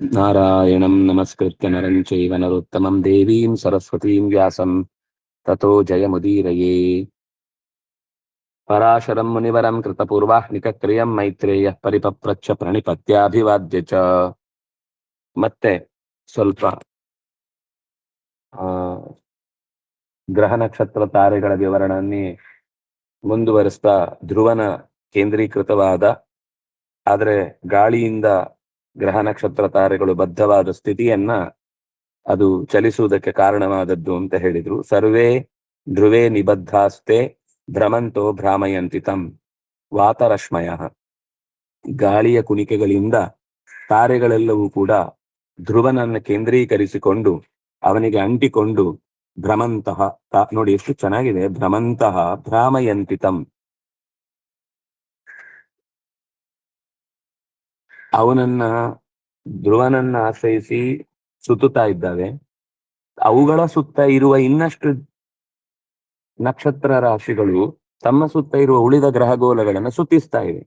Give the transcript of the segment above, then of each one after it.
नारायणं नमस्कृत्य नरं चैव नरोत्तमं देवीं सरस्वतीं व्यासं ततो जयमुदीरये पराशरं मुनिवरं कृतपूर्वाह्निकक्रियं मैत्रेयः परिपप्रच्छ प्रणिपत्याभिवाद्य च ಮತ್ತೆ ಸ್ವಲ್ಪ ಆ ಗ್ರಹ ನಕ್ಷತ್ರ ತಾರೆಗಳ ವಿವರಣೆಯನ್ನೇ ಮುಂದುವರಿಸ್ತಾ ಧ್ರುವನ ಕೇಂದ್ರೀಕೃತವಾದ ಆದರೆ ಗಾಳಿಯಿಂದ ಗ್ರಹ ನಕ್ಷತ್ರ ತಾರೆಗಳು ಬದ್ಧವಾದ ಸ್ಥಿತಿಯನ್ನ ಅದು ಚಲಿಸುವುದಕ್ಕೆ ಕಾರಣವಾದದ್ದು ಅಂತ ಹೇಳಿದ್ರು. ಸರ್ವೇ ಧ್ರುವೇ ನಿಬದ್ಧಾಸ್ತೆ ಭ್ರಮಂತೋ ಭ್ರಾಮಯಂತಿ ತಂ ವಾತರಶ್ಮಯ. ಗಾಳಿಯ ಕುಣಿಕೆಗಳಿಂದ ತಾರೆಗಳೆಲ್ಲವೂ ಕೂಡ ಧ್ರುವನನ್ನ ಕೇಂದ್ರೀಕರಿಸಿಕೊಂಡು ಅವನಿಗೆ ಅಂಟಿಕೊಂಡು ಭ್ರಮಂತಹ ನೋಡಿ ಎಷ್ಟು ಚೆನ್ನಾಗಿದೆ ಭ್ರಮಂತಹ ಭ್ರಾಮಯಂತಿ ಅವನನ್ನ, ಧ್ರುವನನ್ನ ಆಶ್ರಯಿಸಿ ಸುತ್ತುತ್ತಾ ಇದ್ದಾವೆ. ಅವುಗಳ ಸುತ್ತ ಇರುವ ಇನ್ನಷ್ಟು ನಕ್ಷತ್ರ ರಾಶಿಗಳು ತಮ್ಮ ಸುತ್ತ ಇರುವ ಉಳಿದ ಗ್ರಹಗೋಲಗಳನ್ನು ಸುತ್ತಿಸ್ತಾ ಇವೆ.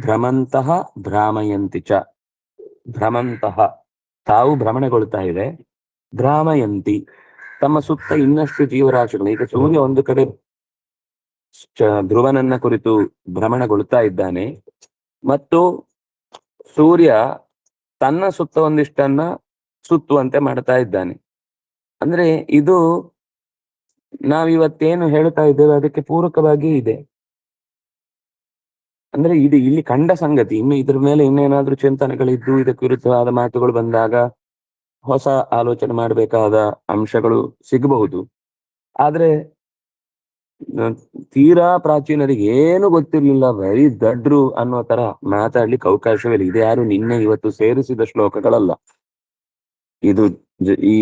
ಭ್ರಮಂತಹ ಭ್ರಾಮಯಂತಿ ಚ. ಭ್ರಮಂತಹ ತಾವು ಭ್ರಮಣಗೊಳ್ತಾ ಇದೆ ಭ್ರಾಮಯಂತಿ ತಮ್ಮ ಸುತ್ತ ಇನ್ನಷ್ಟು ಜೀವರಾಶಿಗಳು, ಈಗ ಸೂರ್ಯ ಒಂದು ಕಡೆ ಧ್ರುವನನ್ನ ಕುರಿತು ಭ್ರಮಣಗೊಳ್ತಾ ಇದ್ದಾನೆ. ಮತ್ತು ಸೂರ್ಯ ತನ್ನ ಸುತ್ತ ಒಂದಿಷ್ಟನ್ನ ಸುತ್ತುವಂತೆ ಮಾಡ್ತಾ ಇದ್ದಾನೆ. ಅಂದ್ರೆ ಇದು ನಾವಿವತ್ತೇನು ಹೇಳ್ತಾ ಇದ್ದೇವೆ ಅದಕ್ಕೆ ಪೂರಕವಾಗಿ ಇದೆ. ಅಂದ್ರೆ ಇದು ಇಲ್ಲಿ ಕಂಡ ಸಂಗತಿ. ಇನ್ನು ಇದ್ರ ಮೇಲೆ ಇನ್ನೇನಾದ್ರೂ ಚಿಂತನೆಗಳಿದ್ದು ಇದಕ್ಕೆ ವಿರುದ್ಧವಾದ ಮಾತುಗಳು ಬಂದಾಗ ಹೊಸ ಆಲೋಚನೆ ಮಾಡಬೇಕಾದ ಅಂಶಗಳು ಸಿಗಬಹುದು. ಆದ್ರೆ ತೀರಾ ಪ್ರಾಚೀನರಿಗೆ ಏನು ಗೊತ್ತಿರ್ಲಿಲ್ಲ ವೆರಿ ದಡ್ರು ಅನ್ನೋ ತರ ಮಾತಾಡ್ಲಿಕ್ಕೆ ಅವಕಾಶವಿಲ್ಲ ಇದು ಯಾರು ನಿನ್ನೆ ಇವತ್ತು ಸೇರಿಸಿದ ಶ್ಲೋಕಗಳಲ್ಲ. ಇದು ಈ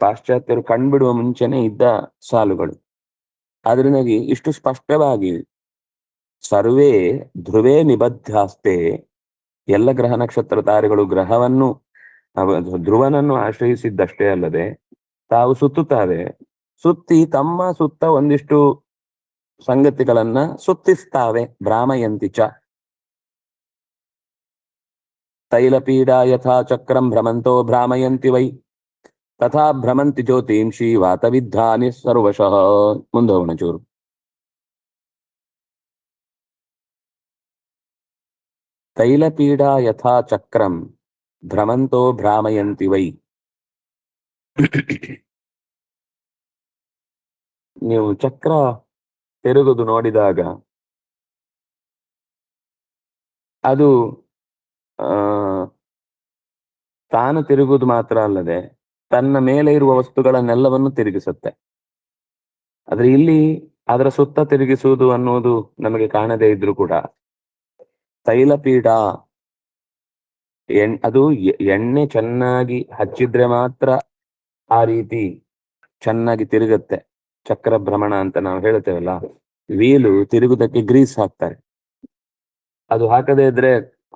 ಪಾಶ್ಚಾತ್ಯರು ಕಂಡುಬಿಡುವ ಮುಂಚೆನೆ ಇದ್ದ ಸಾಲುಗಳು. ಅದರಿಂದಾಗಿ ಇಷ್ಟು ಸ್ಪಷ್ಟವಾಗಿ ಸರ್ವೇ ಧ್ರುವೇ ನಿಬದ್ಧಾಸ್ತೆ, ಎಲ್ಲ ಗ್ರಹ ನಕ್ಷತ್ರ ತಾರೆಗಳು ಗ್ರಹವನ್ನು ಧ್ರುವನನ್ನು ಆಶ್ರಯಿಸಿದ್ದಷ್ಟೇ ಅಲ್ಲದೆ ತಾವು ಸುತ್ತುತ್ತಾರೆ. ಸುತ್ತಿ ತಮ್ಮ ಸುತ್ತ ಒಂದಿಷ್ಟು ಸಂಗತಿಗಳನ್ನ ಸುತ್ತಿಸ್ತಾವೆ ಭ್ರಾಮಯಂತಿ ಚ. ತೈಲಪೀಡಾ ಯಥಾ ಚಕ್ರಂ ಭ್ರಮಂತೋ ಭ್ರಾಮಯಂತಿ ವೈ. ತಥಾ ಭ್ರಮಂತಿ ಜ್ಯೋತಿಂಷಿ ವಾತವಿದ್ಧಾನಿ ಸರ್ವಶಃ. ಮುಂದೆ ಹೋಗೋಣ ಚೂರು. ತೈಲಪೀಡಾ ಯಥಾ ಚಕ್ರಂ ಭ್ರಮಂತೋ ಭ್ರಾಮಯಂತಿ ವೈ. ನೀವು ಚಕ್ರ ತಿರುಗುದು ನೋಡಿದಾಗ ಅದು ತಾನು ತಿರುಗುವುದು ಮಾತ್ರ ಅಲ್ಲದೆ ತನ್ನ ಮೇಲೆ ಇರುವ ವಸ್ತುಗಳನ್ನೆಲ್ಲವನ್ನು ತಿರುಗಿಸುತ್ತೆ. ಆದ್ರೆ ಇಲ್ಲಿ ಅದರ ಸುತ್ತ ತಿರುಗಿಸುವುದು ಅನ್ನುವುದು ನಮಗೆ ಕಾಣದೇ ಇದ್ರೂ ಕೂಡ ತೈಲಪೀಡ ಎಣ್, ಅದು ಎಣ್ಣೆ ಚೆನ್ನಾಗಿ ಹಚ್ಚಿದ್ರೆ ಮಾತ್ರ ಆ ರೀತಿ ಚೆನ್ನಾಗಿ ತಿರುಗತ್ತೆ. ಚಕ್ರ ಭ್ರಮಣ ಅಂತ ನಾವು ಹೇಳ್ತೇವಲ್ಲ, ವೀಲು ತಿರುಗುದಕ್ಕೆ ಗ್ರೀಸ್ ಹಾಕ್ತಾರೆ. ಅದು ಹಾಕದೇ ಇದ್ರೆ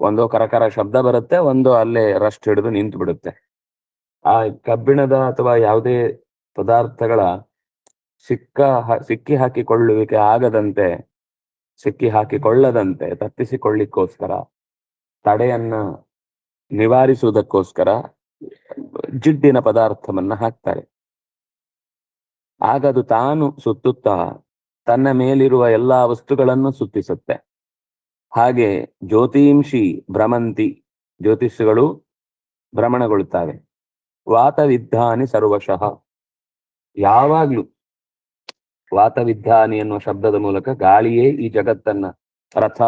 ಒಂದು ಕರಕರ ಶಬ್ದ ಬರುತ್ತೆ, ಒಂದು ಅಲ್ಲೇ ರಸ್ಟ್ ಹಿಡಿದು ನಿಂತು ಬಿಡುತ್ತೆ. ಆ ಕಬ್ಬಿಣದ ಅಥವಾ ಯಾವುದೇ ಪದಾರ್ಥಗಳ ಸಿಕ್ಕ ಸಿಕ್ಕಿ ಹಾಕಿಕೊಳ್ಳುವಿಕೆ ಆಗದಂತೆ, ಸಿಕ್ಕಿ ಹಾಕಿಕೊಳ್ಳದಂತೆ, ತಪ್ಪಿಸಿಕೊಳ್ಳಿಕ್ಕೋಸ್ಕರ, ತಡೆಯನ್ನ ನಿವಾರಿಸುವುದಕ್ಕೋಸ್ಕರ, ಜಿಡ್ಡಿನ ಪದಾರ್ಥವನ್ನ ಹಾಕ್ತಾರೆ. ಆಗ ಅದು ತಾನು ಸುತ್ತುತ್ತಾ ತನ್ನ ಮೇಲಿರುವ ಎಲ್ಲಾ ವಸ್ತುಗಳನ್ನು ಸುತ್ತಿಸುತ್ತೆ. ಹಾಗೆ ಜ್ಯೋತಿಂಶಿ ಭ್ರಮಂತಿ ಜ್ಯೋತಿಷ್ಯಗಳು ಭ್ರಮಣಗೊಳ್ಳುತ್ತವೆ. ವಾತವಿದ್ಧಾನಿ ಸರ್ವಶಃ. ಯಾವಾಗ್ಲೂ ವಾತವಿದ್ಧಾನಿ ಎನ್ನುವ ಶಬ್ದದ ಮೂಲಕ ಗಾಳಿಯೇ ಈ ಜಗತ್ತನ್ನ. ರಥ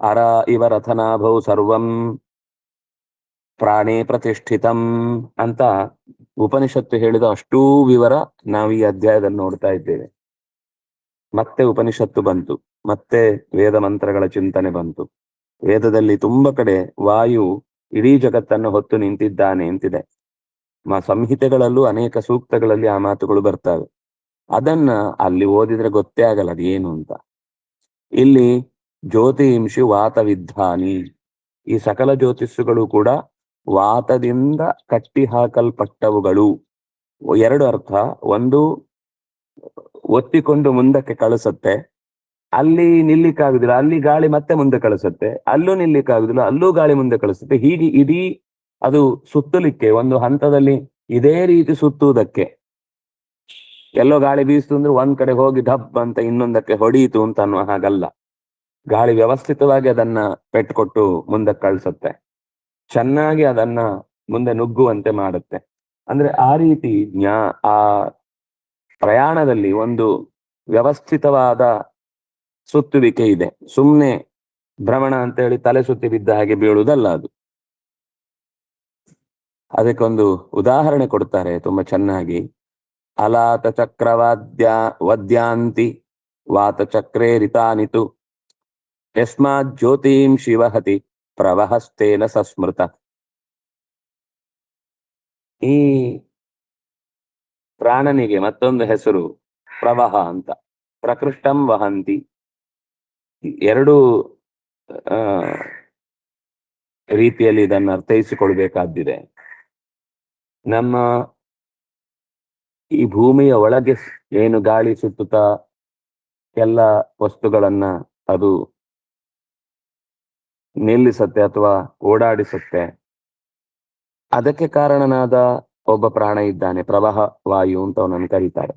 ಅರ, ಇವ ರಥನಾಭೌ ಸರ್ವಂ ಪ್ರಾಣೇ ಪ್ರತಿಷ್ಠಿತಂ ಅಂತ ಉಪನಿಷತ್ತು ಹೇಳಿದ ಅಷ್ಟೂ ವಿವರ ನಾವು ಈ ಅಧ್ಯಾಯದಲ್ಲಿ ನೋಡ್ತಾ ಇದ್ದೇವೆ. ಮತ್ತೆ ಉಪನಿಷತ್ತು ಬಂತು, ಮತ್ತೆ ವೇದ ಮಂತ್ರಗಳ ಚಿಂತನೆ ಬಂತು. ವೇದದಲ್ಲಿ ತುಂಬಾ ಕಡೆ ವಾಯು ಇಡೀ ಜಗತ್ತನ್ನು ಹೊತ್ತು ನಿಂತಿದ್ದಾನೆ ಅಂತಿದೆ ಸಂಹಿತೆಗಳಲ್ಲೂ ಅನೇಕ ಸೂಕ್ತಗಳಲ್ಲಿ ಆ ಮಾತುಗಳು ಬರ್ತವೆ. ಅದನ್ನ ಅಲ್ಲಿ ಓದಿದ್ರೆ ಗೊತ್ತೇ ಆಗಲ್ಲ ಅದೇನು ಅಂತ. ಇಲ್ಲಿ ಜ್ಯೋತಿಂಶಿ ವಾತವಿದ್ಧಾನಿ. ಈ ಸಕಲ ಜ್ಯೋತಿಸ್ಸುಗಳು ಕೂಡ ವಾತದಿಂದ ಕಟ್ಟಿ ಹಾಕಲ್ಪಟ್ಟವುಗಳು ಎರಡು ಅರ್ಥ. ಒಂದು, ಒತ್ತಿಕೊಂಡು ಮುಂದಕ್ಕೆ ಕಳಿಸತ್ತೆ. ಅಲ್ಲಿ ನಿಲ್ಲಿಕ್ಕಾಗುದಿಲ್ಲ. ಅಲ್ಲಿ ಗಾಳಿ ಮತ್ತೆ ಮುಂದೆ ಕಳಿಸುತ್ತೆ. ಅಲ್ಲೂ ನಿಲ್ಲಿಕ್ಕಾಗುದಿಲ್ಲ. ಅಲ್ಲೂ ಗಾಳಿ ಮುಂದೆ ಕಳಿಸುತ್ತೆ. ಹೀಗೆ ಇಡೀ ಅದು ಸುತ್ತಲಿಕ್ಕೆ, ಒಂದು ಹಂತದಲ್ಲಿ ಇದೇ ರೀತಿ ಸುತ್ತುವುದಕ್ಕೆ. ಎಲ್ಲೋ ಗಾಳಿ ಬೀಸ್ತು ಅಂದ್ರೆ ಒಂದ್ ಕಡೆ ಹೋಗಿ ಡಬ್ ಅಂತ ಇನ್ನೊಂದಕ್ಕೆ ಹೊಡೆಯಿತು ಅಂತ ಅನ್ನುವ ಹಾಗಲ್ಲ. ಗಾಳಿ ವ್ಯವಸ್ಥಿತವಾಗಿ ಅದನ್ನ ಪೆಟ್ಟು ಕೊಟ್ಟು ಮುಂದಕ್ಕೆ ಕಳಿಸುತ್ತೆ. ಚೆನ್ನಾಗಿ ಅದನ್ನ ಮುಂದೆ ನುಗ್ಗುವಂತೆ ಮಾಡುತ್ತೆ. ಅಂದ್ರೆ ಆ ರೀತಿ ಜ್ಞಾ, ಆ ಪ್ರಯಾಣದಲ್ಲಿ ಒಂದು ವ್ಯವಸ್ಥಿತವಾದ ಸುತ್ತುವಿಕೆ ಇದೆ. ಸುಮ್ಮನೆ ಭ್ರಮಣ ಅಂತ ಹೇಳಿ ತಲೆ ಸುತ್ತಿ ಬಿದ್ದ ಹಾಗೆ ಬೀಳುವುದಲ್ಲ ಅದು. ಅದಕ್ಕೊಂದು ಉದಾಹರಣೆ ಕೊಡ್ತಾರೆ ತುಂಬಾ ಚೆನ್ನಾಗಿ. ಅಲಾತ ಚಕ್ರವಾದ್ಯ, ವದ್ಯಾಂತಿ, ವಾತ ಚಕ್ರೇ ರಿತಾನಿತು, ಯಸ್ಮಾತ್ ಜ್ಯೋತಿಂ ಶಿವಹತಿ. ಪ್ರವಹಸ್ತೇನ ಸಸ್ಮೃತ. ಈ ಪ್ರಾಣನಿಗೆ ಮತ್ತೊಂದು ಹೆಸರು ಪ್ರವಹ ಅಂತ. ಪ್ರಕೃಷ್ಟಂ ವಹಂತಿ. ಎರಡು ರೀತಿಯಲ್ಲಿ ಇದನ್ನು ಅರ್ಥೈಸಿಕೊಳ್ಬೇಕಾದ್ದಿದೆ. ನಮ್ಮ ಈ ಭೂಮಿಯ ಒಳಗೆ ಏನು ಗಾಳಿ ಸುತ್ತುತ್ತಾ ಎಲ್ಲ ವಸ್ತುಗಳನ್ನ ಅದು ನಿಲ್ಲಿಸತ್ತೆ ಅಥವಾ ಓಡಾಡಿಸುತ್ತೆ. ಅದಕ್ಕೆ ಕಾರಣನಾದ ಒಬ್ಬ ಪ್ರಾಣ ಇದ್ದಾನೆ, ಪ್ರವಾಹ, ವಾಯು ಅಂತ ಅವನನ್ನು ಕರೀತಾರೆ.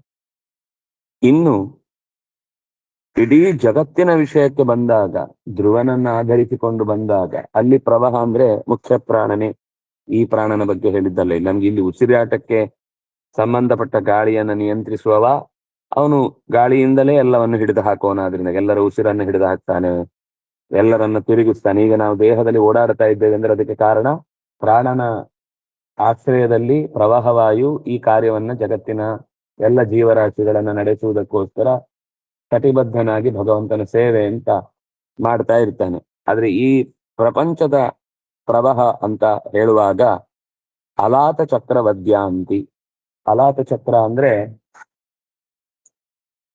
ಇನ್ನು ಇಡೀ ಜಗತ್ತಿನ ವಿಷಯಕ್ಕೆ ಬಂದಾಗ, ಧ್ರುವನನ್ನ ಆಧರಿಸಿಕೊಂಡು ಬಂದಾಗ, ಅಲ್ಲಿ ಪ್ರವಾಹ ಅಂದ್ರೆ ಮುಖ್ಯ ಪ್ರಾಣನೇ. ಈ ಪ್ರಾಣನ ಬಗ್ಗೆ ಹೇಳಿದ್ದಲ್ಲ ನಮ್ಗೆ ಇಲ್ಲಿ ಉಸಿರಾಟಕ್ಕೆ ಸಂಬಂಧಪಟ್ಟ ಗಾಳಿಯನ್ನ ನಿಯಂತ್ರಿಸುವವ, ಅವನು ಗಾಳಿಯಿಂದಲೇ ಎಲ್ಲವನ್ನು ಹಿಡಿದು ಹಾಕುವನಾದ್ರಿಂದ, ಎಲ್ಲರ ಉಸಿರನ್ನು ಹಿಡಿದು ಹಾಕ್ತಾನೆ. ಎಲ್ಲರನ್ನ ತಿರುಗಿಸ್ತಾನೆ. ಈಗ ನಾವು ದೇಹದಲ್ಲಿ ಓಡಾಡ್ತಾ ಇದ್ದೇವೆ ಅಂದ್ರೆ ಅದಕ್ಕೆ ಕಾರಣ ಪ್ರಾಣನ ಆಶ್ರಯದಲ್ಲಿ ಪ್ರವಾಹವಾಯು ಈ ಕಾರ್ಯವನ್ನ ಜಗತ್ತಿನ ಎಲ್ಲ ಜೀವರಾಶಿಗಳನ್ನ ನಡೆಸುವುದಕ್ಕೋಸ್ಕರ ಕಟಿಬದ್ಧನಾಗಿ ಭಗವಂತನ ಸೇವೆ ಅಂತ ಮಾಡ್ತಾ ಇರ್ತಾನೆ. ಆದ್ರೆ ಈ ಪ್ರಪಂಚದ ಪ್ರವಾಹ ಅಂತ ಹೇಳುವಾಗ ಅಲಾತ ಚಕ್ರವದ್ಯಾಂತಿ ಅಲಾತ ಚಕ್ರ ಅಂದ್ರೆ,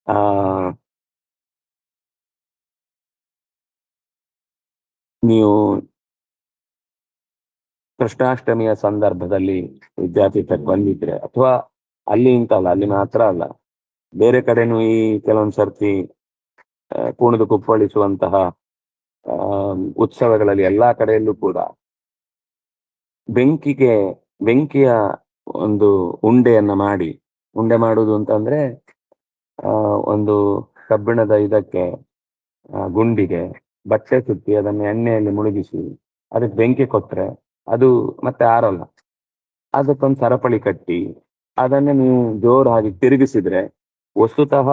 ಆ ನೀವು ಕೃಷ್ಣಾಷ್ಟಮಿಯ ಸಂದರ್ಭದಲ್ಲಿ ವಿದ್ಯಾಪೀಠಕ್ಕೆ ಬಂದಿದ್ರೆ ಅಥವಾ ಅಲ್ಲಿ ಅಲ್ಲ ಅಲ್ಲಿ ಮಾತ್ರ ಅಲ್ಲ, ಬೇರೆ ಕಡೆನೂ ಈ ಕೆಲವೊಂದ್ ಸರ್ತಿ ಕುಣಿದು ಕುಪ್ಪಳಿಸುವಂತಹ ಉತ್ಸವಗಳಲ್ಲಿ ಎಲ್ಲಾ ಕಡೆಯಲ್ಲೂ ಕೂಡ ಬೆಂಕಿಗೆ, ಬೆಂಕಿಯ ಒಂದು ಉಂಡೆಯನ್ನ ಮಾಡಿ, ಉಂಡೆ ಮಾಡುವುದು ಅಂತಂದ್ರೆ ಒಂದು ಕಬ್ಬಿಣದ ಇದಕ್ಕೆ ಗುಂಡಿಗೆ ಬಟ್ಟೆ ಸುತ್ತಿ, ಅದನ್ನು ಎಣ್ಣೆಯಲ್ಲಿ ಮುಳುಗಿಸಿ ಅದಕ್ಕೆ ಬೆಂಕಿ ಕೊಟ್ರೆ ಅದು ಮತ್ತೆ ಆರಲ್ಲ. ಅದಕ್ಕೊಂದು ಸರಪಳಿ ಕಟ್ಟಿ, ಅದನ್ನು ನೀವು ಜೋರಾಗಿ ತಿರುಗಿಸಿದ್ರೆ ವಸ್ತುತಃ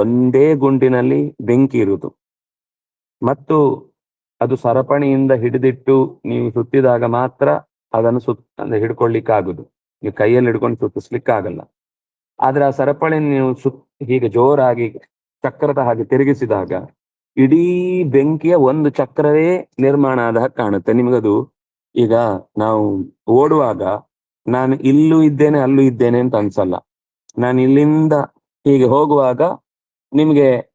ಒಂದೇ ಗುಂಡಿನಲ್ಲಿ ಬೆಂಕಿ ಇರುವುದು. ಮತ್ತು ಅದು ಸರಪಣಿಯಿಂದ ಹಿಡಿದಿಟ್ಟು ನೀವು ಸುತ್ತಿದಾಗ ಮಾತ್ರ ಅದನ್ನು ಸುತ್ತ ಅಂದ್ರೆ ಹಿಡ್ಕೊಳ್ಳಿಕ್ಕಾಗುದು ನೀವು ಕೈಯಲ್ಲಿ ಹಿಡ್ಕೊಂಡು ಸುತ್ತಿಸ್ಲಿಕ್ಕಾಗಲ್ಲ. ಆದ್ರೆ ಆ ಸರಪಳಿ ನೀವು ಸುತ್ತ ಹೀಗೆ ಜೋರಾಗಿ ಚಕ್ರದ ಹಾಗೆ ತಿರುಗಿಸಿದಾಗ ಇಡೀ ಬೆಂಕಿಯ ಒಂದು ಚಕ್ರವೇ ನಿರ್ಮಾಣ ಆದ ಹಾಗೆ ಕಾಣುತ್ತೆ. ನಿಮಗದು ಈಗ ನಾವು ಓಡುವಾಗ ನಾನು ಇಲ್ಲೂ ಇದ್ದೇನೆ, ಅಲ್ಲೂ ಇದ್ದೇನೆ ಅಂತ ಅನ್ಸಲ್ಲ. ನಾನು ಇಲ್ಲಿಂದ ಹೀಗೆ ಹೋಗುವಾಗ ನಿಮ್ಗೆ,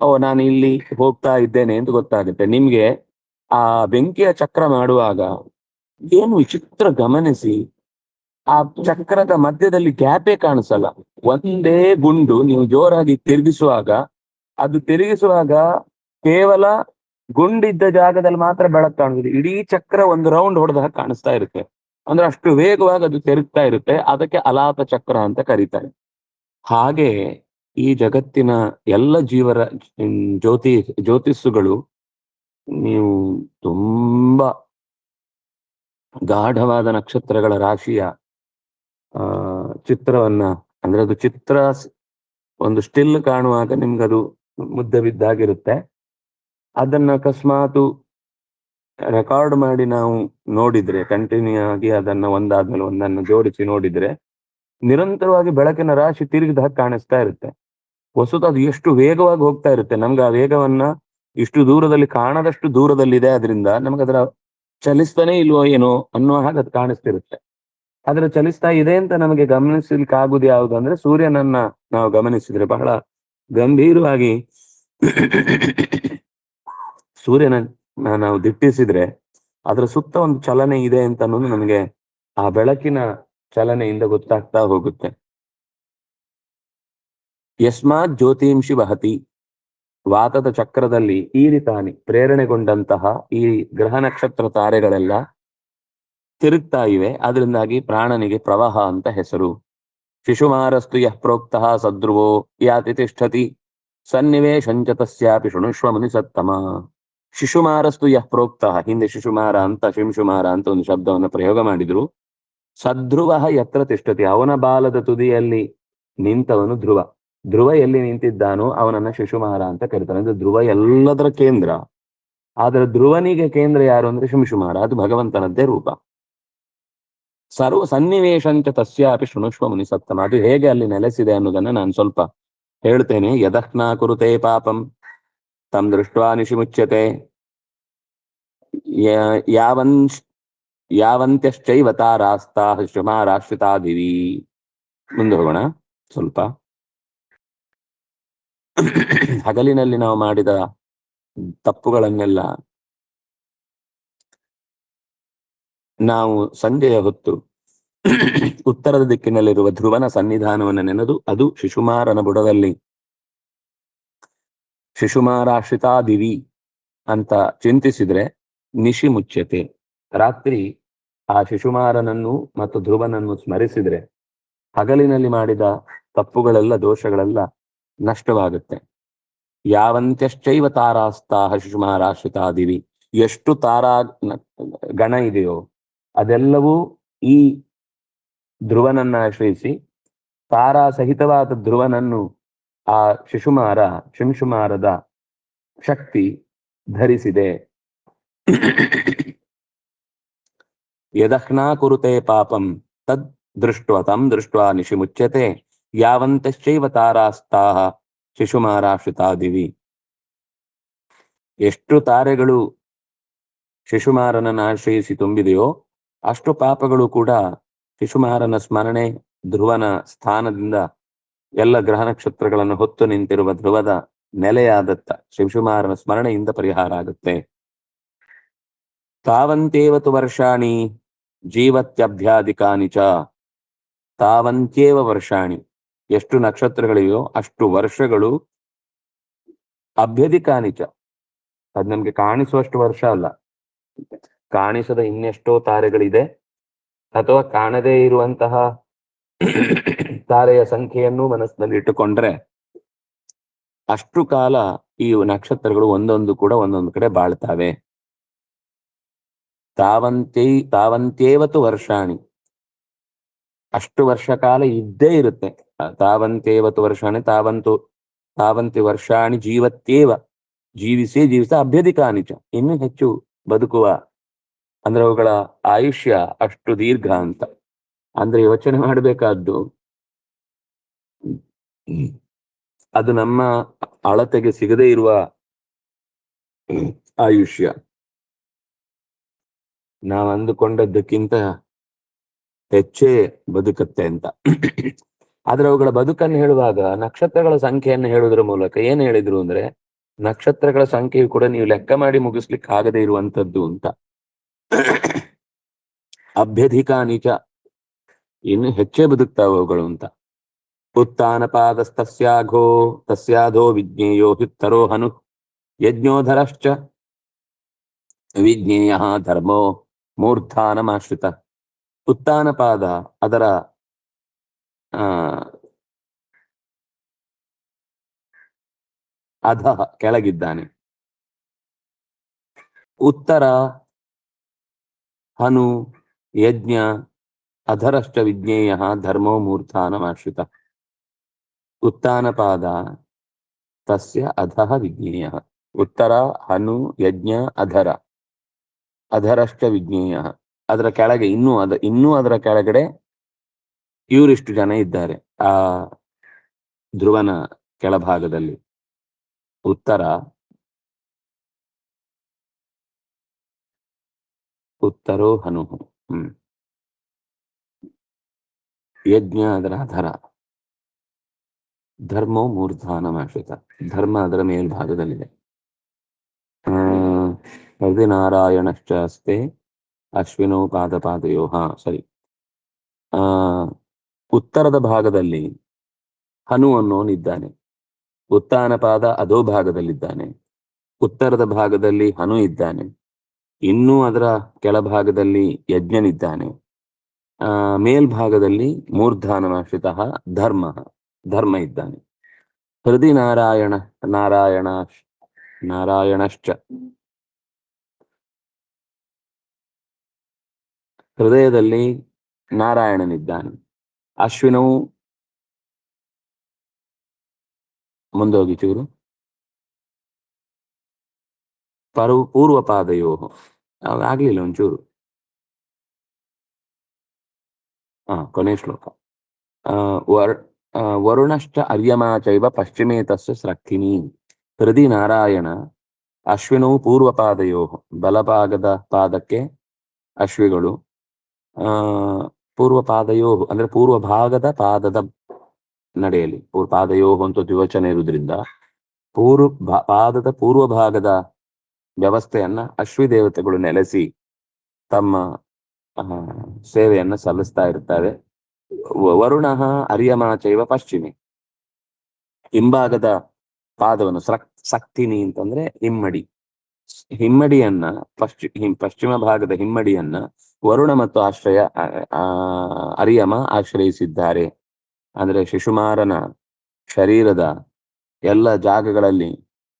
ಓ, ನಾನು ಇಲ್ಲಿ ಹೋಗ್ತಾ ಇದ್ದೇನೆ ಅಂತ ಗೊತ್ತಾಗುತ್ತೆ. ನಿಮ್ಗೆ ಆ ಬೆಂಕಿಯ ಚಕ್ರ ಮಾಡುವಾಗ ಏನು ವಿಚಿತ್ರ ಗಮನಿಸಿ, ಆ ಚಕ್ರದ ಮಧ್ಯದಲ್ಲಿ ಗ್ಯಾಪೇ ಕಾಣಿಸಲ್ಲ. ಒಂದೇ ಗುಂಡು ನೀವು ಜೋರಾಗಿ ತಿರುಗಿಸುವಾಗ, ಅದು ತಿರುಗಿಸುವಾಗ ಕೇವಲ ಗುಂಡಿದ್ದ ಜಾಗದಲ್ಲಿ ಮಾತ್ರ ಬೆಳಕು ಕಾಣುವುದು ಇಡೀ ಚಕ್ರ ಒಂದು ರೌಂಡ್ ಹೊಡೆದ ಕಾಣಿಸ್ತಾ ಇರುತ್ತೆ. ಅಂದ್ರೆ ಅಷ್ಟು ವೇಗವಾಗಿ ಅದು ತಿರುಗ್ತಾ ಇರುತ್ತೆ. ಅದಕ್ಕೆ ಅಲಾಪ ಚಕ್ರ ಅಂತ ಕರೀತಾರೆ. ಹಾಗೆ ಈ ಜಗತ್ತಿನ ಎಲ್ಲ ಜೀವರ ಜ್ಯೋತಿ, ಜ್ಯೋತಿಸ್ಸುಗಳು ನೀವು ತುಂಬಾ ಗಾಢವಾದ ನಕ್ಷತ್ರಗಳ ರಾಶಿಯ, ಆ, ಚಿತ್ರವನ್ನ, ಅಂದ್ರೆ ಅದು ಚಿತ್ರ ಒಂದು ಸ್ಟಿಲ್ ಕಾಣುವಾಗ ನಿಮ್ಗದು ಮುದ್ದೆ ಬಿದ್ದಾಗಿರುತ್ತೆ. ಅದನ್ನ ಅಕಸ್ಮಾತು ರೆಕಾರ್ಡ್ ಮಾಡಿ ನಾವು ನೋಡಿದ್ರೆ ಕಂಟಿನ್ಯೂ ಆಗಿ ಅದನ್ನ ಒಂದಾದ್ಮೇಲೆ ಒಂದನ್ನ ಜೋಡಿಸಿ ನೋಡಿದ್ರೆ, ನಿರಂತರವಾಗಿ ಬೆಳಕಿನ ರಾಶಿ ತಿರುಗಿದ ಹಾಗೆ ಕಾಣಿಸ್ತಾ ಇರುತ್ತೆ. ವಸ್ತುತ ಅದು ಎಷ್ಟು ವೇಗವಾಗಿ ಹೋಗ್ತಾ ಇರುತ್ತೆ. ನಮ್ಗೆ ಆ ವೇಗವನ್ನ ಇಷ್ಟು ದೂರದಲ್ಲಿ ಕಾಣದಷ್ಟು ದೂರದಲ್ಲಿದೆ ಅದರಿಂದ ನಮ್ಗೆ ಅದರ ಚಲಿಸ್ತಾನೆ ಇಲ್ವೋ ಏನೋ ಅನ್ನೋ ಹಾಗೆ ಅದು ಕಾಣಿಸ್ತಿರುತ್ತೆ. ಅದರ ಚಲಿಸ್ತಾ ಇದೆ ಅಂತ ನಮಗೆ ಗಮನಿಸ್ಲಿಕ್ಕೆ ಆಗುದು ಯಾವುದು ಅಂದ್ರೆ, ಸೂರ್ಯನನ್ನ ನಾವು ಗಮನಿಸಿದ್ರೆ ಬಹಳ ಗಂಭೀರವಾಗಿ ಸೂರ್ಯನ ನಾವು ದಿಟ್ಟಿಸಿದ್ರೆ ಅದರ ಸುತ್ತ ಒಂದು ಚಲನೆ ಇದೆ ಅಂತ ಅನ್ನೋದು ನಮಗೆ ಆ ಬೆಳಕಿನ ಚಲನೆಯಿಂದ ಗೊತ್ತಾಗ್ತಾ ಹೋಗುತ್ತೆ. ಯಸ್ಮಾತ್ ಜ್ಯೋತಿಂಶಿ ವಹತಿ ವಾತದ ಚಕ್ರದಲ್ಲಿ ಈರಿತಾನಿ, ಪ್ರೇರಣೆಗೊಂಡಂತಹ ಈ ಗ್ರಹ ನಕ್ಷತ್ರ ತಾರೆಗಳೆಲ್ಲ ತಿರುಗ್ತಾ ಇವೆ. ಅದರಿಂದಾಗಿ ಪ್ರಾಣನಿಗೆ ಪ್ರವಾಹ ಅಂತ ಹೆಸರು. ಶಿಶುಮಾರಸ್ತು ಯಃ ಪ್ರೋಕ್ತಃ ಸದ್ರುವೋ ಯಾತಿ ತಿಷ್ಠತಿ ಸನ್ನಿವೇಶಂಚತಸ್ಯಾಪಿ ತಸ್ಯಾಪಿ ಶೃಣುಷ್ವ ಮುನಿ ಸತ್ತಮ ಶಿಶುಮಾರಸ್ತು ಯಃ ಪ್ರೋಕ್ತ. ಹಿಂದೆ ಶಿಶುಮಾರ ಅಂತ, ಶಿಂಶುಮಾರ ಅಂತ ಒಂದು ಶಬ್ದವನ್ನು ಪ್ರಯೋಗ ಮಾಡಿದ್ರು. ಸಧ್ರುವ ಯತ್ರ ತಿಷ್ಟತಿ ಅವನ ಬಾಲದ ತುದಿಯಲ್ಲಿ ನಿಂತವನು ಧ್ರುವ. ಧ್ರುವ ಎಲ್ಲಿ ನಿಂತಿದ್ದಾನೋ ಅವನನ್ನ ಶಿಶುಮಾರ ಅಂತ ಕರೀತಾರೆ. ಅಂದ್ರೆ ಧ್ರುವ ಎಲ್ಲದರ ಕೇಂದ್ರ. ಆದ್ರೆ ಧ್ರುವನಿಗೆ ಕೇಂದ್ರ ಯಾರು ಅಂದ್ರೆ ಶಿಂಶುಮಾರ. ಅದು ಭಗವಂತನದ್ದೇ ರೂಪ. ಸರ್ವ ಸನ್ನಿವೇಶಂಚ ತಸ್ಯಾಪಿ ಶೃಣುಷ್ವ ಮುನಿ ಸಪ್ತಮ ಅದು ಹೇಗೆ ಅಲ್ಲಿ ನೆಲೆಸಿದೆ ಅನ್ನೋದನ್ನ ನಾನು ಸ್ವಲ್ಪ ಹೇಳ್ತೇನೆ. ಯದಹ್ನಾ ಕುರುತೆ ಪಾಪಂ. ದೃಷ್ಟ್ವಾ ನಿಶಿಮುಚ್ಯತೆ ಯ- ಯಾವಂಶ್ ಯಾವಂತ್ಯಶ್ಚೈವ ತಾರಾಸ್ತಾ ಶುಮಾರಾಶ್ರಿತಾದಿವಿ ಮುಂದೆ ಹೋಗೋಣ, ಸ್ವಲ್ಪ. ಹಗಲಿನಲ್ಲಿ ನಾವು ಮಾಡಿದ ತಪ್ಪುಗಳನ್ನೆಲ್ಲ ನಾವು ಸಂಜೆಯ ಹೊತ್ತು ಉತ್ತರದ ದಿಕ್ಕಿನಲ್ಲಿರುವ ಧ್ರುವನ ಸನ್ನಿಧಾನವನ್ನು ನೆನೆದು ಅದು ಶಿಶುಮಾರನ ಬುಡದಲ್ಲಿ ಶಿಶುಮಾರಾಶ್ರಿತಾದಿವಿ ಅಂತ ಚಿಂತಿಸಿದ್ರೆ ನಿಶಿ ಮುಚ್ಚತೆ ರಾತ್ರಿ ಆ ಶಿಶುಮಾರನನ್ನು ಮತ್ತು ಧ್ರುವನನ್ನು ಸ್ಮರಿಸಿದ್ರೆ ಹಗಲಿನಲ್ಲಿ ಮಾಡಿದ ತಪ್ಪುಗಳೆಲ್ಲ, ದೋಷಗಳೆಲ್ಲ ನಷ್ಟವಾಗುತ್ತೆ. ಯಾವಂತ್ಯಶ್ಚೈವ ತಾರಾಸ್ತಾಹ ಶಿಶುಮಾರಾಶ್ರಿತಾದಿವಿ. ಎಷ್ಟು ತಾರಾ ಗಣ ಇದೆಯೋ, ಅದೆಲ್ಲವೂ ಈ ಧ್ರುವನನ್ನ ಆಶ್ರಯಿಸಿ ತಾರಾ ಸಹಿತವಾದ ಧ್ರುವನನ್ನು ಆ ಶಿಶುಮಾರ ಶಿಂಶುಮಾರದ ಶಕ್ತಿ ಧರಿಸಿದೆ. ಯದಹ್ನಾ ಕುರುತೆ ಪಾಪಂ, ತದ್ ದೃಷ್ಟ ತಂ ದೃಷ್ಟ ನಿಶಿ ಮುಚ್ಚತೆ ಯಾವಂತಶ್ಚೈವ ತಾರಾಸ್ತಾಹ ಶಿಶುಮಾರಾಶ್ರಿತಾದಿವಿ ಎಷ್ಟು ತಾರೆಗಳು ಶಿಶುಮಾರನನ್ನು ಆಶ್ರಯಿಸಿ ತುಂಬಿದೆಯೋ ಅಷ್ಟು ಪಾಪಗಳು ಕೂಡ ಶಿಶುಮಾರನ ಸ್ಮರಣೆ ಧ್ರುವನ ಸ್ಥಾನದಿಂದ ಎಲ್ಲ ಗ್ರಹ ನಕ್ಷತ್ರಗಳನ್ನು ಹೊತ್ತು ನಿಂತಿರುವ ಧ್ರುವದ ನೆಲೆಯಾದತ್ತ ಶಿವಶುಮಾರನ ಸ್ಮರಣೆಯಿಂದ ಪರಿಹಾರ ಆಗುತ್ತೆ. ತಾವಂತೇವತು ವರ್ಷಾಣಿ, ಜೀವತ್ಯಭ್ಯಾಧಿಕಾನಿ ಚ. ತಾವಂತ್ಯೇವ ವರ್ಷಾಣಿ. ಎಷ್ಟು ನಕ್ಷತ್ರಗಳಿವೆಯೋ ಅಷ್ಟು ವರ್ಷಗಳು ಅಭ್ಯಧಿಕಾನಿ ಚ. ಅದ್ ನಮ್ಗೆ ಕಾಣಿಸುವಷ್ಟು ವರ್ಷ ಅಲ್ಲ. ಕಾಣಿಸದ ಇನ್ನೆಷ್ಟೋ ತಾರೆಗಳಿದೆ. ಅಥವಾ ಕಾಣದೇ ಇರುವಂತಹ ತಾರೆಯ ಸಂಖ್ಯೆಯನ್ನು ಮನಸ್ಸಿನಲ್ಲಿ ಇಟ್ಟುಕೊಂಡ್ರೆ ಅಷ್ಟು ಕಾಲ ಈ ನಕ್ಷತ್ರಗಳು ಒಂದೊಂದು ಕೂಡ ಒಂದೊಂದು ಕಡೆ ಬಾಳ್ತಾವೆ. ತಾವಂತೇ, ತಾವಂತೇವತ್ತು ವರ್ಷಾಣಿ. ಅಷ್ಟು ವರ್ಷ ಕಾಲ ಇದ್ದೇ ಇರುತ್ತೆ. ತಾವಂತೇವತ್ತು ವರ್ಷಾಣಿ, ತಾವಂತು, ತಾವಂತಿ ವರ್ಷಾಣಿ ಜೀವತ್ತೇವ. ಜೀವಿಸಿ ಜೀವಿಸ ಅಭ್ಯಧಿಕಾನಿಚ. ಇನ್ನೂ ಹೆಚ್ಚು ಬದುಕುವ ಅಂದ್ರೆ ಅವುಗಳ ಆಯುಷ್ಯ ಅಷ್ಟು ದೀರ್ಘ ಅಂತ. ಅಂದ್ರೆ ಯೋಚನೆ ಮಾಡಬೇಕಾದ್ದು ಅದು ನಮ್ಮ ಅಳತೆಗೆ ಸಿಗದೇ ಇರುವ ಆಯುಷ್ಯ. ನಾವು ಅಂದುಕೊಂಡದ್ದಕ್ಕಿಂತ ಹೆಚ್ಚೇ ಬದುಕತ್ತೆ ಅಂತ. ಆದ್ರೆ ಅವುಗಳ ಬದುಕನ್ನು ಹೇಳುವಾಗ ನಕ್ಷತ್ರಗಳ ಸಂಖ್ಯೆಯನ್ನು ಹೇಳುವುದರ ಮೂಲಕ ಏನ್ ಹೇಳಿದ್ರು ಅಂದ್ರೆ ನಕ್ಷತ್ರಗಳ ಸಂಖ್ಯೆಯು ಕೂಡ ನೀವು ಲೆಕ್ಕ ಮಾಡಿ ಮುಗಿಸ್ಲಿಕ್ಕೆ ಆಗದೆ ಇರುವಂತದ್ದು ಅಂತ. ಅಭ್ಯಧಿಕ ನಿಜ ಇನ್ನು ಹೆಚ್ಚೇ ಬದುಕ್ತಾವ ಅವುಗಳು ಅಂತ. ಉತ್ಥಾನಪಾದಸ್ತಸ್ಯಾಘೋ ತಸ್ಯಾಧೋ ವಿಜ್ಞೇಯೋ ಹಿತ್ತರೋ ಹನು ಯಜ್ಞೋಧರಶ್ಚ ವಿಜ್ಞೇಯ ಧರ್ಮೋ ಮೂರ್ಧಾನಮಾಶ್ರಿತ ಉತ್ಥಾನಪಾದ ಅದರ ಅಧ ಕೆಳಗಿದ್ದಾನೆ। ಉತ್ತರ, ಹನು, ಯಜ್ಞ, ಅಧರಶ್ಚ ವಿಜ್ಞೇಯ ಧರ್ಮೋ ಮೂರ್ಧಾನಮಾಶ್ರಿತ। ಉತ್ಥಾನಪಾದ ತಸ್ಯ ಅಧಃ ವಿಜ್ಞೇಯ ಉತ್ತರ ಹನು ಯಜ್ಞ ಅಧರ ಅಧರಶ್ಚ ವಿಜ್ಞೇಯ ಅದರ ಕೆಳಗೆ ಇನ್ನೂ ಅದ, ಇನ್ನೂ ಅದರ ಕೆಳಗಡೆ ಇವರಿಷ್ಟು ಜನ ಇದ್ದಾರೆ. ಆ ಧ್ರುವನ ಕೆಳಭಾಗದಲ್ಲಿ. ಉತ್ತರ. ಉತ್ತರೋ ಹನು ಹ್ಮ್. ಯಜ್ಞ ಅದರ ಅಧರ. ಧರ್ಮೋ ಮೂರ್ಧಾನಮಾಶ್ರಿತ ಧರ್ಮ ಅದರ ಮೇಲ್ಭಾಗದಲ್ಲಿದೆ. ಆ ಹೃದಯ ನಾರಾಯಣಶ್ಚ ಅಸ್ತೆ, ಅಶ್ವಿನೋ ಪಾದಪಾದಯೋ ಹಾ ಸರಿ. ಆ, ಉತ್ತರದ ಭಾಗದಲ್ಲಿ ಹನು ಅನ್ನೋನಿದ್ದಾನೆ. ಉತ್ತಾನ ಪಾದ ಅಧೋ ಭಾಗದಲ್ಲಿದ್ದಾನೆ. ಉತ್ತರದ ಭಾಗದಲ್ಲಿ ಹನು ಇದ್ದಾನೆ. ಇನ್ನೂ ಅದರ ಕೆಳಭಾಗದಲ್ಲಿ ಯಜ್ಞನಿದ್ದಾನೆ. ಆ, ಮೇಲ್ಭಾಗದಲ್ಲಿ ಮೂರ್ಧಾನಮಾಶ್ರಿತ ಧರ್ಮ. ಧರ್ಮ ಇದ್ದಾನೆ. ಹೃದಯ ನಾರಾಯಣ ನಾರಾಯಣ, ನಾರಾಯಣಶ್ಚ. ಹೃದಯದಲ್ಲಿ ನಾರಾಯಣನಿದ್ದಾನೆ. ಅಶ್ವಿನವು ಮುಂದೋಗಿ ಚೂರು ಪರು ಪೂರ್ವ ಪಾದಯೋ ಆಗ್ಲಿಲ್ಲ ಒಂಚೂರು. ಹಾ ಕೊನೆ ಶ್ಲೋಕ. ವರ್ ವರುಣಶ್ಚ ಅರ್ಯಮಾಚೈವ ಪಶ್ಚಿಮೇ ತಸ್ಯ ಹೃದಯ ನಾರಾಯಣ, ಅಶ್ವಿನೋ ಪೂರ್ವಪಾದಯೋ, ಬಲಭಾಗದ ಪಾದಕ್ಕೆ ಅಶ್ವಿಗಳು. ಆ ಪೂರ್ವ ಪಾದಯೋ ಅಂದ್ರೆ ಪೂರ್ವ ಭಾಗದ ಪಾದದ ನಡೆಯಲ್ಲಿ ಪೂರ್ವ ಪಾದಯೋ ಅಂತ ದ್ವಿವಚನ ಇರುವುದರಿಂದ, ಪೂರ್ವ ಪಾದದ ಪೂರ್ವ ಭಾಗದ ವ್ಯವಸ್ಥೆಯನ್ನ ಅಶ್ವಿ ದೇವತೆಗಳು ನೆಲೆಸಿ ತಮ್ಮ ಸೇವೆಯನ್ನ ಸಲ್ಲಿಸ್ತಾ ಇರ್ತಾರೆ. ವರುಣಃ ಅರ್ಯಮಾ ಚೈವ ಪಶ್ಚಿಮೆ. ಹಿಂಭಾಗದ ಪಾದವನ್ನು ಸಕ್, ಸಕ್ತಿನಿ ಅಂತಂದ್ರೆ ಹಿಮ್ಮಡಿ. ಹಿಮ್ಮಡಿಯನ್ನ ಪಶ್ಚಿ ಪಶ್ಚಿಮ ಭಾಗದ ಹಿಮ್ಮಡಿಯನ್ನ ವರುಣ ಮತ್ತು ಆಶ್ರಯ ಅರಿಯಮ ಆಶ್ರಯಿಸಿದ್ದಾರೆ. ಅಂದ್ರೆ ಶಿಶುಮಾರನ ಶರೀರದ ಎಲ್ಲ ಜಾಗಗಳಲ್ಲಿ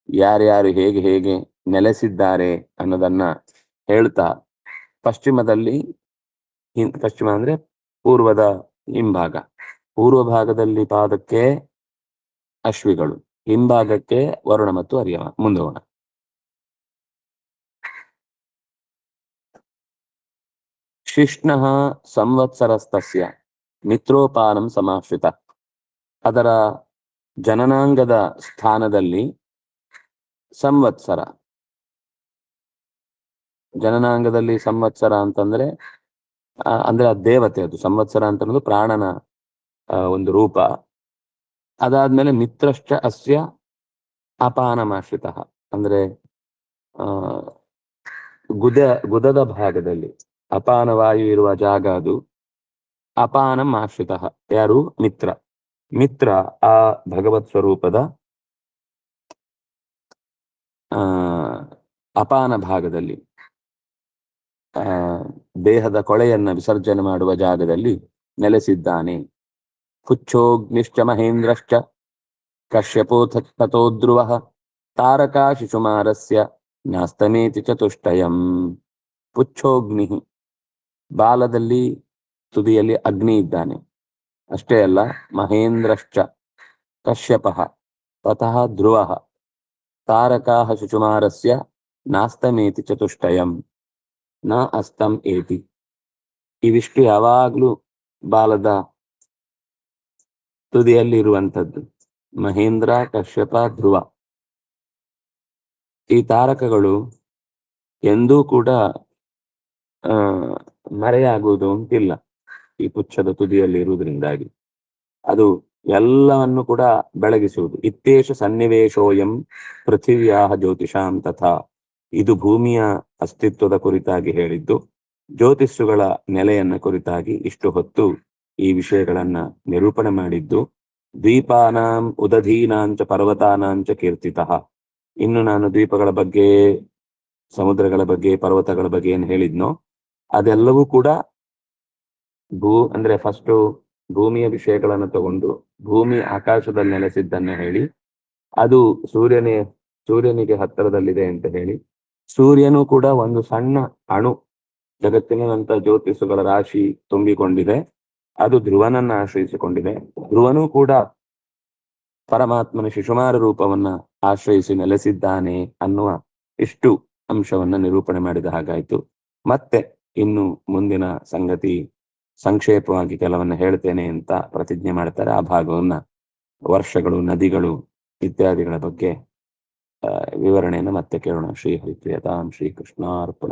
ಯಾರ್ಯಾರು ಹೇಗೆ ಹೇಗೆ ನೆಲೆಸಿದ್ದಾರೆ ಅನ್ನೋದನ್ನ ಹೇಳ್ತಾ ಪಶ್ಚಿಮದಲ್ಲಿ ಪಶ್ಚಿಮ ಅಂದ್ರೆ ಪೂರ್ವದ ಹಿಂಭಾಗ. ಪೂರ್ವ ಭಾಗದಲ್ಲಿ ಪಾದಕ್ಕೆ ಅಶ್ವಿಗಳು, ಹಿಂಭಾಗಕ್ಕೆ ವರುಣ ಮತ್ತು ಅರಿಯಮ ಮುಂದೋಣ ಶಿಷ್ಣ ಸಂವತ್ಸರಸ್ತಸ್ಯ ಮಿತ್ರೋಪಾನಂ ಸಮಾಶ್ರಿತ. ಅದರ ಜನನಾಂಗದ ಸ್ಥಾನದಲ್ಲಿ ಸಂವತ್ಸರ. ಜನನಾಂಗದಲ್ಲಿ ಸಂವತ್ಸರ ಅಂತಂದ್ರೆ ಅಂದ್ರೆ ಆ ದೇವತೆ ಅದು ಸಂವತ್ಸರ ಅಂತ ಅನ್ನೋದು ಪ್ರಾಣನ ಒಂದು ರೂಪ. ಅದಾದ್ಮೇಲೆ ಮಿತ್ರಶ್ಚ ಅಸ್ಯ ಅಪಾನಮಾಶ್ರಿತ. ಅಂದ್ರೆ, ಆ, ಗುದ, ಗುದದ ಭಾಗದಲ್ಲಿ ಅಪಾನ ವಾಯು ಇರುವ ಜಾಗ ಅದು ಅಪಾನಂ ಆಶ್ರಿತ ಯಾರು? ಮಿತ್ರ. ಮಿತ್ರ ಆ ಭಗವತ್ ಸ್ವರೂಪದ ಅಪಾನ ಭಾಗದಲ್ಲಿ. ಆ ದೇಹದ ಕೊಳೆಯನ್ನ ವಿಸರ್ಜನೆ ಮಾಡುವ ಜಾಗದಲ್ಲಿ ನೆಲೆಸಿದ್ದಾನೆ. ಪುಚ್ಛೋಗ್ನಿಶ್ಚ ಮಹೇಂದ್ರಶ್ಚ ಕಶ್ಯಪೋಥ ಧ್ರುವ ತಾರಕಾ ಶಿಶುಮಾರಸ್ಯ ನಾಸ್ತಮೇತಿ ಚತುಷ್ಟಯಂ. ಪುಚ್ಛೋಗ್ನಿ ಬಾಲದಲ್ಲಿ ತುದಿಯಲ್ಲಿ ಅಗ್ನಿ ಇದ್ದಾನೆ. ಅಷ್ಟೇ ಅಲ್ಲ, ಮಹೇಂದ್ರಶ್ಚ ಕಶ್ಯಪ ತತಃ ಧ್ರುವ ತಾರಕಾ ಶಿಶುಮಾರಸ್ಯ ನಾಸ್ತಮೇತಿ ಚತುಷ್ಟಯಂ. ನ ಅಸ್ತಂ ಏತಿ. ಇವಿಷ್ಟು ಯಾವಾಗ್ಲೂ ಬಾಲದ ತುದಿಯಲ್ಲಿ ಇರುವಂತದ್ದು ಮಹೇಂದ್ರ, ಕಶ್ಯಪ, ಧ್ರುವ. ಈ ತಾರಕಗಳು ಎಂದೂ ಕೂಡ, ಆ, ಮರೆಯಾಗುವುದು ಅಂತಿಲ್ಲ. ಈ ಪುಚ್ಛದ ತುದಿಯಲ್ಲಿ ಇರುವುದರಿಂದಾಗಿ ಅದು ಎಲ್ಲವನ್ನು ಕೂಡ ಬೆಳಗಿಸುವುದು. ಇತ್ತೇಶ ಸನ್ನಿವೇಶೋಯಂ ಪೃಥಿವ್ಯಾಹ ಜ್ಯೋತಿಷಾಂ ತಥಾ. ಇದು ಭೂಮಿಯ ಅಸ್ತಿತ್ವದ ಕುರಿತಾಗಿ ಹೇಳಿದ್ದು, ಜ್ಯೋತಿಷ್ಯಗಳ ನೆಲೆಯನ್ನ ಕುರಿತಾಗಿ ಇಷ್ಟು ಹೊತ್ತು ಈ ವಿಷಯಗಳನ್ನ ನಿರೂಪಣೆ ಮಾಡಿದ್ದು, ದ್ವೀಪಾನಾಂ ಉದಧೀನಾಂಚ ಪರ್ವತಾನಾಂಚ ಕೀರ್ತಿತಃ. ಇನ್ನು ನಾನು ದ್ವೀಪಗಳ ಬಗ್ಗೆ, ಸಮುದ್ರಗಳ ಬಗ್ಗೆ, ಪರ್ವತಗಳ ಬಗ್ಗೆ ಏನು ಹೇಳಿದ್ನೋ, ಅದೆಲ್ಲವೂ ಕೂಡ ಭೂ, ಅಂದ್ರೆ ಫಸ್ಟ್ ಭೂಮಿಯ ವಿಷಯಗಳನ್ನು ತಗೊಂಡು, ಭೂಮಿ ಆಕಾಶದಲ್ಲಿ ನೆಲೆಸಿದ್ದನ್ನ ಹೇಳಿ, ಅದು ಸೂರ್ಯನೇ, ಸೂರ್ಯನಿಗೆ ಹತ್ತಿರದಲ್ಲಿದೆ ಅಂತ ಹೇಳಿ ಸೂರ್ಯನು ಕೂಡ ಒಂದು ಸಣ್ಣ ಅಣು ಜಗತ್ತಿನಂತ ಜ್ಯೋತಿಷುಗಳ ರಾಶಿ ತುಂಬಿಕೊಂಡಿದೆ. ಅದು ಧ್ರುವನನ್ನ ಆಶ್ರಯಿಸಿಕೊಂಡಿದೆ. ಧ್ರುವನು ಕೂಡ ಪರಮಾತ್ಮನ ಶಿಶುಮಾರ ರೂಪವನ್ನ ಆಶ್ರಯಿಸಿ ನೆಲೆಸಿದ್ದಾನೆ ಅನ್ನುವ ಇಷ್ಟು ಅಂಶವನ್ನ ನಿರೂಪಣೆ ಮಾಡಿದ ಹಾಗಾಯ್ತು. ಮತ್ತೆ ಇನ್ನು ಮುಂದಿನ ಸಂಗತಿ ಸಂಕ್ಷೇಪವಾಗಿ ಕೆಲವನ್ನ ಹೇಳ್ತೇನೆ ಅಂತ ಪ್ರತಿಜ್ಞೆ ಮಾಡ್ತಾರೆ. ಆ ಭಾಗವನ್ನ ವರ್ಷಗಳು, ನದಿಗಳು ಇತ್ಯಾದಿಗಳ ಬಗ್ಗೆ ವಿವರಣೆಯನ್ನು ಮತ್ತೆ ಕೇಳೋಣ. ಶ್ರೀ ಹರಿಪ್ರಿಯತಾಂ ಶ್ರೀ ಕೃಷ್ಣಾರ್ಪಣ